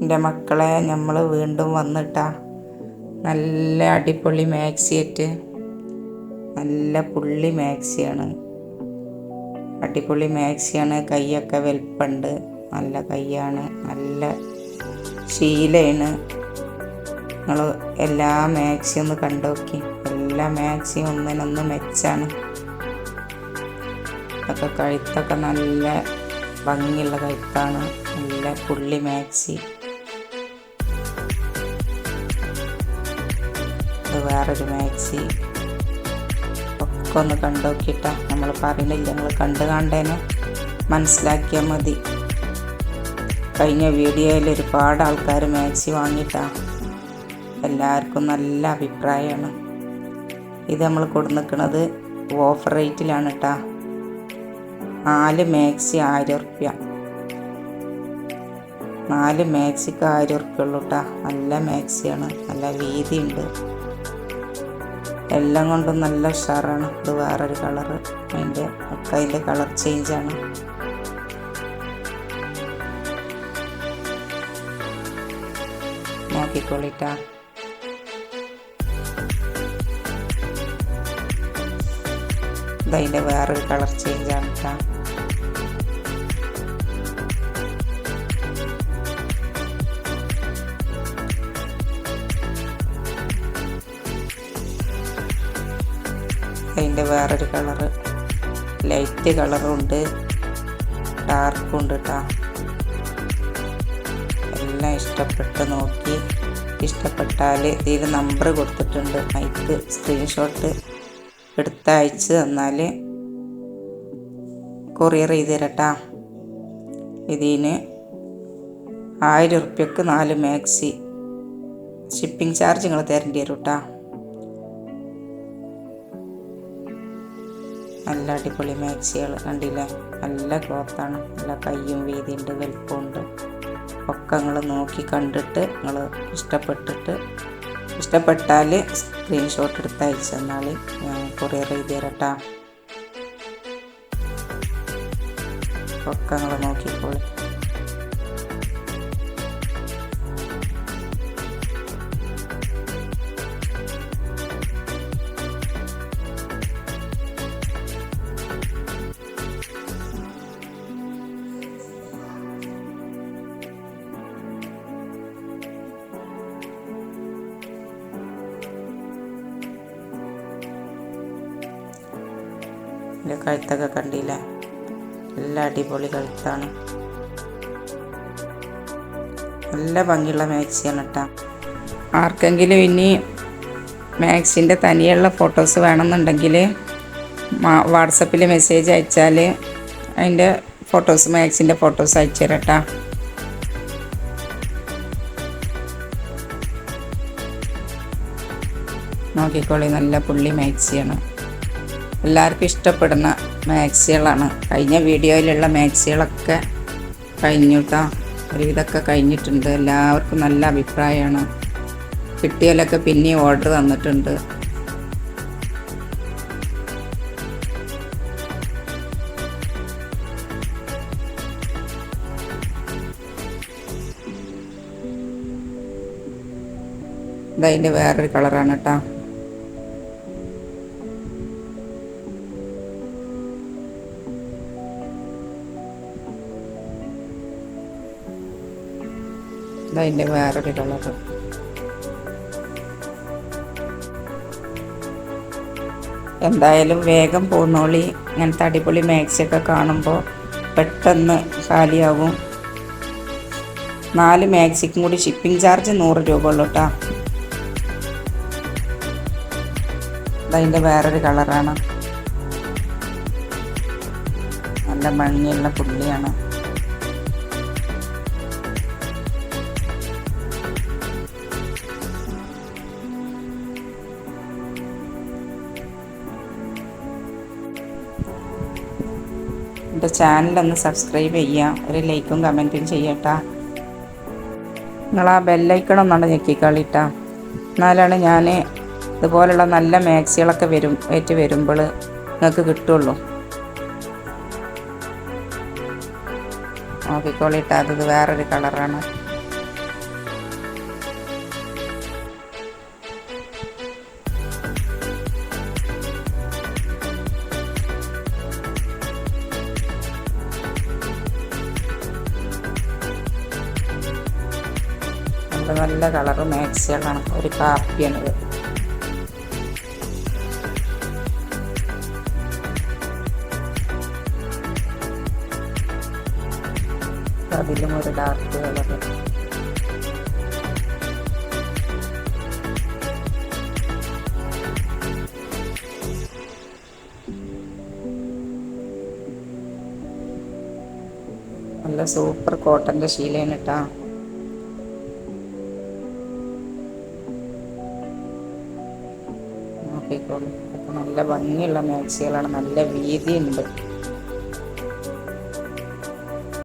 എന്റെ മക്കളെ നമ്മൾ വീണ്ടും വന്നിട്ടാ. നല്ല അടിപൊളി മാക്സിയറ്റ്. നല്ല പുള്ളി മാക്സിയാണ്. അടിപൊളി മാക്സിയാണ്. കൈയൊക്കെ വലിപ്പുണ്ട്. നല്ല കൈയാണ്. നല്ല ശീലയാണ് നിങ്ങൾ എല്ലാ മാക്സിയും ഒന്ന് കണ്ടുനോക്കി എല്ലാ മാക്സിയും ഒന്നിനൊന്ന് മെച്ചാണ്. ഒക്കെ കഴുത്തൊക്കെ നല്ല ഭംഗിയുള്ള കഴുത്താണ്. നല്ല പുള്ളി മാക്സി. വേറൊരു മാക്സി ഒക്കെ ഒന്ന് കണ്ടു നോക്കിയിട്ടാ നമ്മൾ പറയുന്നില്ല നിങ്ങൾ കണ്ടു കണ്ടേനെ മനസ്സിലാക്കിയാൽ മതി. കഴിഞ്ഞ വീഡിയോയിൽ ഒരുപാട് ആൾക്കാർ മാക്സി വാങ്ങിയിട്ടാ. എല്ലാവർക്കും നല്ല അഭിപ്രായമാണ് ഇത് നമ്മൾ കൊടുന്നിക്കണത് ഓഫർ റേറ്റിലാണ് കേട്ടാ നാല് മാക്സി ആയിരം ഉറുപ്യ നാല് മാക്സിക്ക് ആയിരം ഉറുപ്യ ഉള്ളൂ കേട്ടോ നല്ല മാക്സിയാണ്. നല്ല വീതിയുണ്ട്. എല്ലാം കൊണ്ടും നല്ല ഉഷാറാണ്. ഇത് വേറൊരു കളറ് അതിന്റെ ഒക്കെ അതിന്റെ കളർ ചേഞ്ചാണ് നോക്കിക്കോളിട്ടാ. ഇതതിന്റെ വേറൊരു കളർ ചേഞ്ചാണ് കേട്ടോ വേറൊരു കളറ്. ലൈറ്റ് കളറുണ്ട്. ഡാർക്കും ഉണ്ട് കേട്ടോ എല്ലാം ഇഷ്ടപ്പെട്ട് നോക്കി. ഇഷ്ടപ്പെട്ടാൽ ഇതിൽ നമ്പർ കൊടുത്തിട്ടുണ്ട്. അതിക്ക് സ്ക്രീൻഷോട്ട് എടുത്ത് അയച്ച് തന്നാൽ കൊറിയർ ചെയ്ത് തരട്ടാ. ഇതിന് ആയിരം ഉറുപ്യക്ക് നാല് മാക്സി ഷിപ്പിംഗ് ചാർജ് നിങ്ങൾ തരേണ്ടി വരും കേട്ടോ നല്ല അടിപൊളി മാക്സികൾ കണ്ടില്ലേ? നല്ല ക്ലോത്താണ് നല്ല കയ്യും വീതിയുണ്ട് വലുപ്പമുണ്ട്. ഒക്കെ നിങ്ങൾ നോക്കി കണ്ടിട്ട് നിങ്ങൾ ഇഷ്ടപ്പെട്ടിട്ട് ഇഷ്ടപ്പെട്ടാൽ സ്ക്രീൻഷോട്ട് എടുത്ത് അയച്ചു തന്നാൽ ഞാൻ കൊറിയർ ചെയ്ത് തരട്ടാ. ഒക്കെ നിങ്ങൾ നോക്കിക്കോളി. എന്റെ കഴുത്തൊക്കെ കണ്ടില്ല. നല്ല അടിപൊളി കഴുത്താണ്. നല്ല ഭംഗിയുള്ള മാക്സിയാണ് കേട്ടോ. ആർക്കെങ്കിലും ഇനി മാക്സിന്റെ തനിയുള്ള ഫോട്ടോസ് വേണമെന്നുണ്ടെങ്കിൽ വാട്സപ്പിൽ മെസ്സേജ് അയച്ചാൽ അതിന്റെ ഫോട്ടോസ് മാക്സിന്റെ ഫോട്ടോസ് അയച്ചു തരാം കേട്ടോ. നോക്കിക്കോളി നല്ല പുള്ളി മാക്സിയാണ്. എല്ലാവർക്കും ഇഷ്ടപ്പെടുന്ന മാക്സികളാണ്. കഴിഞ്ഞ വീഡിയോയിലുള്ള മാക്സികളൊക്കെ കഴിഞ്ഞു കേട്ടോ ഒരുവിധമൊക്കെ കഴിഞ്ഞിട്ടുണ്ട്. എല്ലാവർക്കും നല്ല അഭിപ്രായമാണ്. കിട്ടിയാലൊക്കെ പിന്നെയും ഓർഡർ തന്നിട്ടുണ്ട്. ഇതതിന്റെ വേറൊരു കളറാണ് കേട്ടോ ഇതതിന്റെ വേറൊരു കളറ്. എന്തായാലും വേഗം പോന്നോളി. ഇങ്ങനത്തെ അടിപൊളി മാക്സിയൊക്കെ കാണുമ്പോൾ പെട്ടെന്ന് കാലിയാവും നാല് മാക്സിക്കും കൂടി ഷിപ്പിംഗ് ചാർജ് നൂറ് രൂപ ഉള്ളൂ കേട്ടോ അതിന്റെ വേറൊരു കളറാണ്. നല്ല ഭംഗിയുള്ള പുള്ളിയാണ്. എന്റെ ചാനലൊന്ന് സബ്സ്ക്രൈബ് ചെയ്യാം ഒരു ലൈക്കും കമന്റും ചെയ്യട്ടാ. നിങ്ങൾ ആ ബെല്ലൈക്കണൊന്നാണ് ഞെക്കിക്കളിട്ടാ എന്നാലാണ് ഞാൻ ഇതുപോലുള്ള നല്ല മാക്സികളൊക്കെ വരും ഏറ്റ് വരുമ്പോൾ നിങ്ങൾക്ക് കിട്ടുള്ളൂ. നോക്കിക്കോളിട്ടാ അത് വേറൊരു കളറാണ് നല്ല നല്ല കളറ് മാക്സികളാണ്. ഒരു കാപ്പിയാണിത്. അതിലും ഒരു ഡാർക്ക് കളറ് നല്ല സൂപ്പർ കോട്ടന്റെ ശീലയാണ് കേട്ടാ നോക്കിക്കോളൂ അപ്പൊ നല്ല ഭംഗിയുള്ള മാക്സികളാണ് നല്ല വീതിയുണ്ട്.